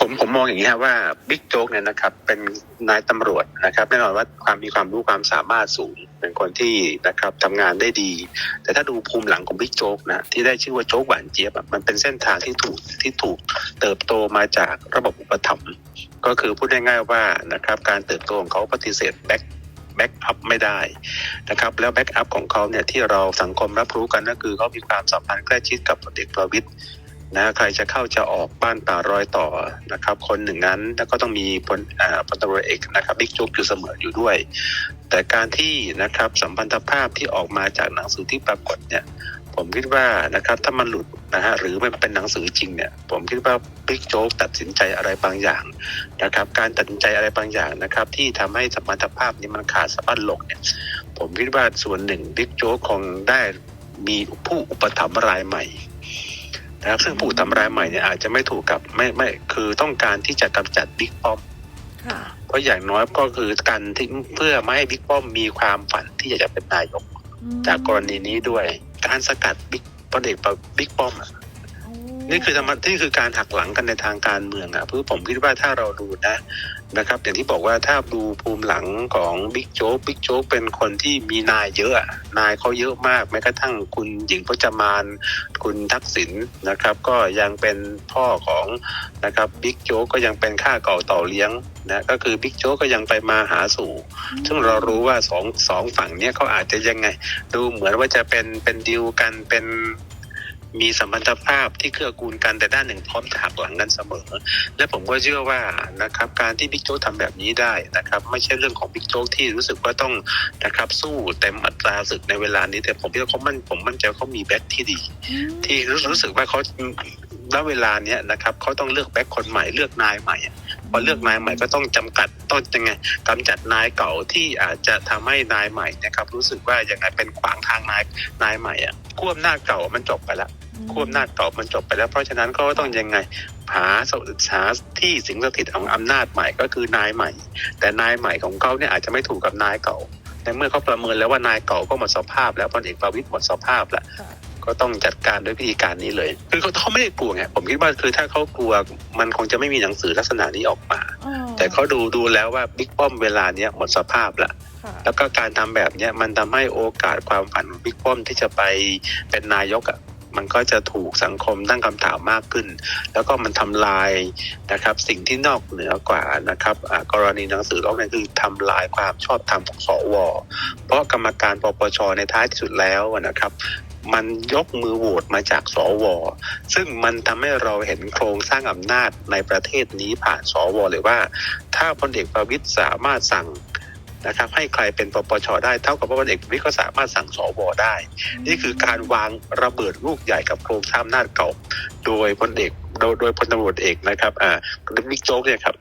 ผมผมมองอย่างนี้ครับว่าบิ๊กโจ๊กเนี่ยนะครับ เป็นนายตำรวจนะครับแน่นอนว่าความมีความรู้ความสามารถสูงเป็นคนที่นะครับทำงานได้ดี แต่ถ้าดูภูมิหลังของบิ๊กโจ๊กนะที่ได้ชื่อว่าโจ๊กหวานเจี๊ยบมันเป็นเส้นทางที่ถูกที่ถูกเติบโตมาจากระบบอุปถัมภ์ก็คือพูดง่ายๆว่านะครับการเติบโตของเขาปฏิเสธแบ็คแบ็กอัพไม่ได้นะครับแล้วแบ็กอัพของเขาเนี่ยที่เราสังคมรับรู้กันก็คือเขามีความสัมพันธ์ใกล้ชิดกับพลเอกประวิตย นะใครจะเข้าจะออกบ้านป่ารอยต่อนะครับ คนหนึ่งนั้นแล้วก็ต้องมีพลอ่าพลตำรวจเอกนะครับบิ๊กโจ๊กอยู่เสมออยู่ด้วย แต่การที่นะครับสัมพันธภาพที่ออกมาจากหนังสือที่ปรากฏเนี่ยผมคิดว่านะครับถ้ามันหลุดนะฮะหรือมันเป็นหนังสือจริงเนี่ยผมคิดว่าบิ๊กโจ๊กตัดสินใจอะไรบางอย่างนะครับ การตัดสินใจอะไรบางอย่างนะครับ ที่ทำให้สมพันธภาพนี้มันขาดสะบั้นลงเนี่ยผมคิดว่าส่วนหนึ่งบิ๊กโจ๊กคงได้มีผู้อุปถัมภ์รายใหม่ นะครับซึ่งผู้ทำรายใหม่เนี่ยอาจจะไม่ถูกกับไม่ไม่คือต้องการที่จะกำจัดบิ๊กป้อมค่ะ เพราะอย่างน้อยก็คือการที่เพื่อไม่ให้บิ๊กป้อมมีความฝันที่อยากจะเป็นนายกอืมจากกรณีนี้ด้วย การสกัดบิ๊กพลเอกประบิ๊กป้อมอะโอ้ นี่คือธรรมนี่คือการหักหลังกันในทางการเมืองอะเพื่อผมคิดว่าถ้าเราดูนะนะครับ อย่างที่บอกว่าถ้าดูภูมิหลังของบิ๊กโจ๊กบิ๊กโจ๊กเป็นคนที่มีนายเยอะอะ นายเขาเยอะมากแม้กระทั่งคุณหญิงพจมาน คุณทักษิณนะครับ ก็ยังเป็นพ่อของนะครับบิ๊กโจ๊กก็ยังเป็นข้าเก่าต่อเลี้ยงนะก็คือบิ๊กโจ๊กก็ยังไปมาหาสู่ ซึ่งเรารู้ว่าสองสองฝั่งเนี้ยเขาอาจจะยังไง ดูเหมือนว่าจะเป็นเป็นดีลกันเป็น มีสัมพันธภาพที่เกื้อกูลกันแต่ด้านหนึ่งพร้อมจะหักหลังกันเสมอ และผมก็เชื่อว่านะครับการที่บิ๊กโจ๊กทำแบบนี้ได้นะครับไม่ใช่เรื่องของบิ๊กโจ๊กที่รู้สึกว่าต้องนะครับสู้เต็มอัตราศึกในเวลานี้ แต่ผมคิดว่าเขามันผมมั่นใจว่าเขามีแบ็คที่ดีอืมที่รู้รู้สึกว่าเขาณเวลาเนี้ยนะครับเขาต้องเลือกแบ็คคนใหม่เลือกนายใหม่อะพอเลือกนายใหม่ก็ต้องจำกัดต้องยังไงกำจัดนายเก่าที่อาจจะทำให้นายใหม่นะครับรู้สึกว่ายังไงเป็นขวางทางนายนายใหม่อะควบหน้าจเก่ามันจบไปแล้ว ควบหน้าจเก่ามันจบไปแล้ว เพราะฉะนั้นก็ต้องยังไงหาสหาที่สิงสถิตของอำนาจใหม่ก็คือนายใหม่ แต่นายใหม่ของเขาเนี่ยอาจจะไม่ถูกกับนายเก่าในเมื่อเขาประเมินแล้วว่านายเก่าก็หมดสภาพ แล้วพลเอกประวิตยหมดสภาพแล้วค่ะก็ต้องจัดการด้วยวิธีการนี้เลย คือเขาเขาไม่ได้กลัวไงผมคิดว่าคือถ้าเขากลัวมันคงจะไม่มีหนังสือลักษณะนี้ออกมาอ๋อแต่เขาดูดูแล้วว่าบิ๊กป้อมเวลาเนี้ยหมดสภาพแล้วค่ะแล้วก็การทำแบบเนี้ยมันทำให้โอกาสความฝันของบิ๊กป้อมที่จะไปเป็นนายกอะ มันก็จะถูกสังคมตั้งคำถามมากขึ้น แล้วก็มันทำลายนะครับสิ่งที่นอกเหนือกว่านะครับกรณีหนังสือร้องเรียนคือทำลายความชอบธรรมของสว เพราะกรรมการปปชในท้ายที่สุดแล้วนะครับมันยกมือโหวตมาจากสว ซึ่งมันทำให้เราเห็นโครงสร้างอำนาจในประเทศนี้ผ่านสวเลยว่า ถ้าพลเอกประวิตยสามารถสั่ง นะครับให้ใครเป็นปปชได้เท่ากับว่าพลเอกประวิตยก็สามารถสั่งสวได้ นี่คือการวางระเบิดลูกใหญ่กับโครงสร้างอำนาจเก่า โดยพลเอกโดยโดยพลตำรวจเอกนะครับอ่าบิ๊กโจ๊กเนี่ยครับ